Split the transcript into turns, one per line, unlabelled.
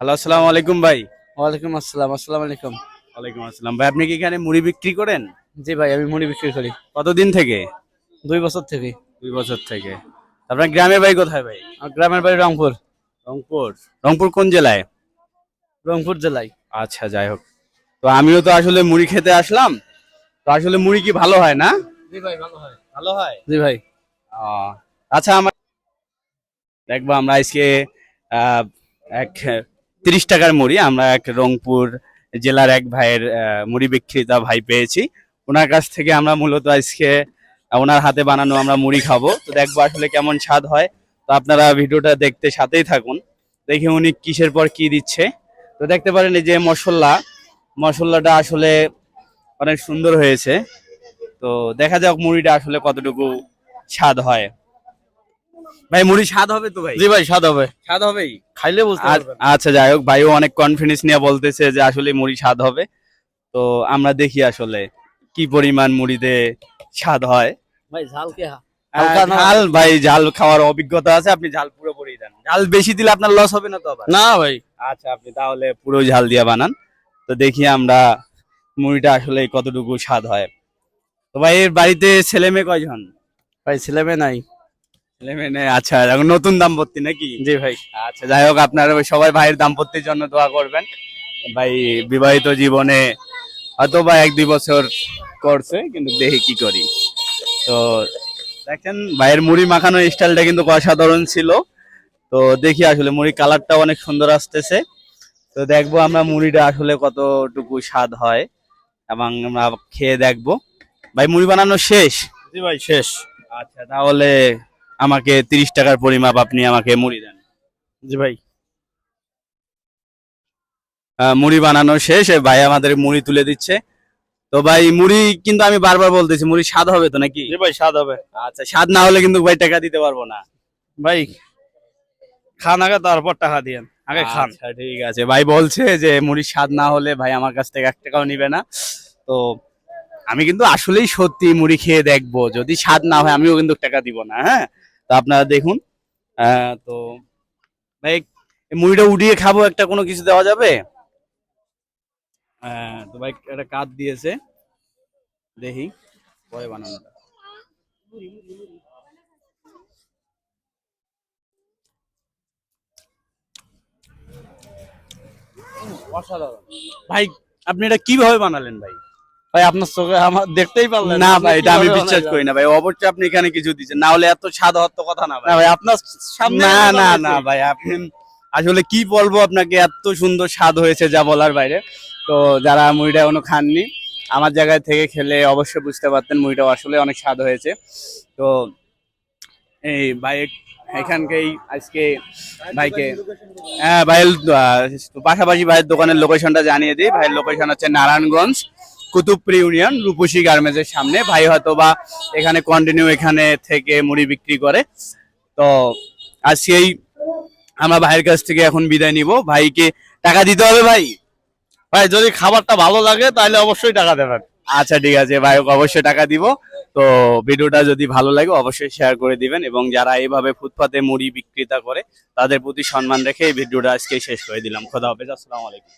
Hello আসসালামু আলাইকুম ভাই।
ওয়ালাইকুম আসসালাম আসসালামু আলাইকুম।
ওয়ালাইকুম আসসালাম। ভাই আপনি কি এখানে মুড়ি বিক্রি করেন?
জি ভাই আমি মুড়ি বিক্রি করি।
কতদিন থেকে?
দুই বছর থেকে।
দুই বছর থেকে। আপনার গ্রামের বাড়ি কোথায় ভাই?
গ্রামের বাড়ি রংপুর।
রংপুর। রংপুর কোন জেলায়?
রংপুর জেলায়।
আচ্ছা যাই হোক। তো আমিও তো আসলে মুড়ি খেতে আসলাম। তো আসলে মুড়ি কি ভালো হয় না?
জি ভাই ভালো হয়।
ভালো হয়?
জি ভাই।
আচ্ছা আমার দেখব আমরা আজকে এক, তিরিশ টাকার মুড়ি, আমরা এক রংপুর জেলার এক ভাইয়ের মুড়ি বিক্রেতা ভাই পেয়েছি। ওনার কাছ থেকে আমরা মূলত আজকে ওনার হাতে বানানো আমরা মুড়ি খাব। তো দেখব আসলে কেমন স্বাদ হয়। তো আপনারা ভিডিওটা দেখতে সাথেই থাকুন। দেখি উনি কিসের পর কি দিচ্ছে। তো দেখতে পারেন এই যে মশলা। মশলাটা আসলে অনেক সুন্দর হয়েছে। তো দেখা যাক মুড়িটা আসলে কতটুকু স্বাদ হয়। ভাই মুড়ি স্বাদ হবে তো ভাই?
জি ভাই স্বাদ হবে।
স্বাদ হবেই।
খাইলে বুঝতে
আ- আচ্ছা যাই হোক ভাইও অনেক কনফিডেন্স নিয়ে বলতেছে যে আসলে মুড়ি স্বাদ হবে। তো আমরা দেখি আসলে কি পরিমাণ মুড়িতে স্বাদ হয়।
ভাই ঝাল কে
ঝাল ভাই ঝাল খাওয়ার অভিজ্ঞতা আছে আপনি ঝাল পুরোপুরি দেন। ঝাল বেশি দিলে আপনার লস হবে না তো আবার?
না ভাই।
আচ্ছা আপনি তাহলে পুরো ঝাল দিয়ে বানান। তো দেখি আমরা মুড়িটা আসলে কতটুকু স্বাদ হয়। তো ভাই এর বাড়িতে ছেলে মেয়ে কয়জন?
ভাই ছেলে মেয়ে নাই।
আচ্ছা এখন নতুন দাম্পত্য নাকি?
জি ভাই।
আচ্ছা যাই হোক আপনারা সবাই ভাইয়ের দাম্পত্যের জন্য দোয়া করবেন। ভাই বিবাহিত জীবনে হয়তো বা এক দুই বছর করছে কিন্তু দেখি কি করি। তো দেখেন ভাইয়ের মুড়ি মাখানো স্টাইলটা কিন্তু অসাধারণ ছিল। তো দেখি আসলে মুড়ি কালারটা অনেক সুন্দর আসতেছে। তো দেখব আমরা মুড়িটা আসলে কতটুকু স্বাদ হয় এবং আমরা খেয়ে দেখব। ভাই মুড়ি বানানো শেষ?
জি ভাই শেষ।
আচ্ছা তাহলে আমাকে তিরিশ টাকার পরিমাপ আপনি আমাকে মুড়ি দেন।
জি ভাই।
মুড়ি বানানো শেষ ভাই আমাদের মুড়ি তুলে দিচ্ছে। তো ভাই মুড়ি কিন্তু আমি বারবার বলতেছি মুড়ি স্বাদ হবে তো নাকি?
জি ভাই স্বাদ হবে।
আচ্ছা স্বাদ না হলে কিন্তু ভাই টাকা দিতে পারব না।
ভাই খান আগে তারপর টাকা দিয়েন আগে খান।
আচ্ছা ঠিক আছে। ভাই বলছে যে মুড়ির স্বাদ না হলে ভাই আমার কাছ থেকে এক টাকাও নিবে না। তো আমি কিন্তু আসলেই সত্যি মুড়ি খেয়ে দেখব। যদি স্বাদ না হয় আমিও কিন্তু টাকা দিব না হ্যাঁ? তো আপনারা দেখুন। আহ, তো ভাই মুড়িটা উঠিয়ে খাব একটা কোনো কিছু দেওয়া যাবে? হ্যাঁ তো ভাই একটা কাঠ দিয়েছে। দেখি পরে বানানোটা। ভাই আপনি এটা কীভাবে বানালেন ভাই?
ভাই আপনার চোখে আমার দেখতেই পারলেন
না ভাই এটা আমি বিশ্বাস করি না ভাই অবশ্যই আপনি এখানে কিছু দিচ্ছেন না হলে এত কথা না ভাই।
আপনার সামনে
না না না ভাই আপনি আসলে কি বলব আপনাকে এত সুন্দর স্বাদ হয়েছে যা বলার বাইরে। তো যারা মুড়িটা এখনও খাননি আমার জায়গায় থেকে খেলে অবশ্যই বুঝতে পারতেন মুড়িটা আসলে অনেক স্বাদ হয়েছে। তো এই ভাই এখানকেই আজকে ভাইকে হ্যাঁ ভাইয়ের পাশাপাশি ভাইয়ের দোকানের লোকেশনটা জানিয়ে দিই। ভাইয়ের লোকেশন হচ্ছে নারায়ণগঞ্জ। কুতুবপুর ইউনিয়ন রূপসী গার্মেন্টসের সামনে। ভাই হয়তো বা এখানে কন্টিনিউ এখানে থেকে মুড়ি বিক্রি করে। তো আজকেই আমরা ভাইয়ের কাছ থেকে এখন বিদায় নিব। ভাইকে টাকা দিতে হবে ভাই।
ভাই, যদি খাবারটা ভালো লাগে তাহলে অবশ্যই টাকা দেবেন।
আচ্ছা ঠিক আছে ভাই, অবশ্যই টাকা দিব। তো ভিডিওটা যদি ভালো লাগে অবশ্যই শেয়ার করে দিবেন এবং যারা এইভাবে ফুটপাতে মুড়ি বিক্রেতা করে, তাদের প্রতি সম্মান রেখে এই ভিডিওটা আজকে শেষ করে দিলাম। খোদা হাফেজ, আসসালামু আলাইকুম।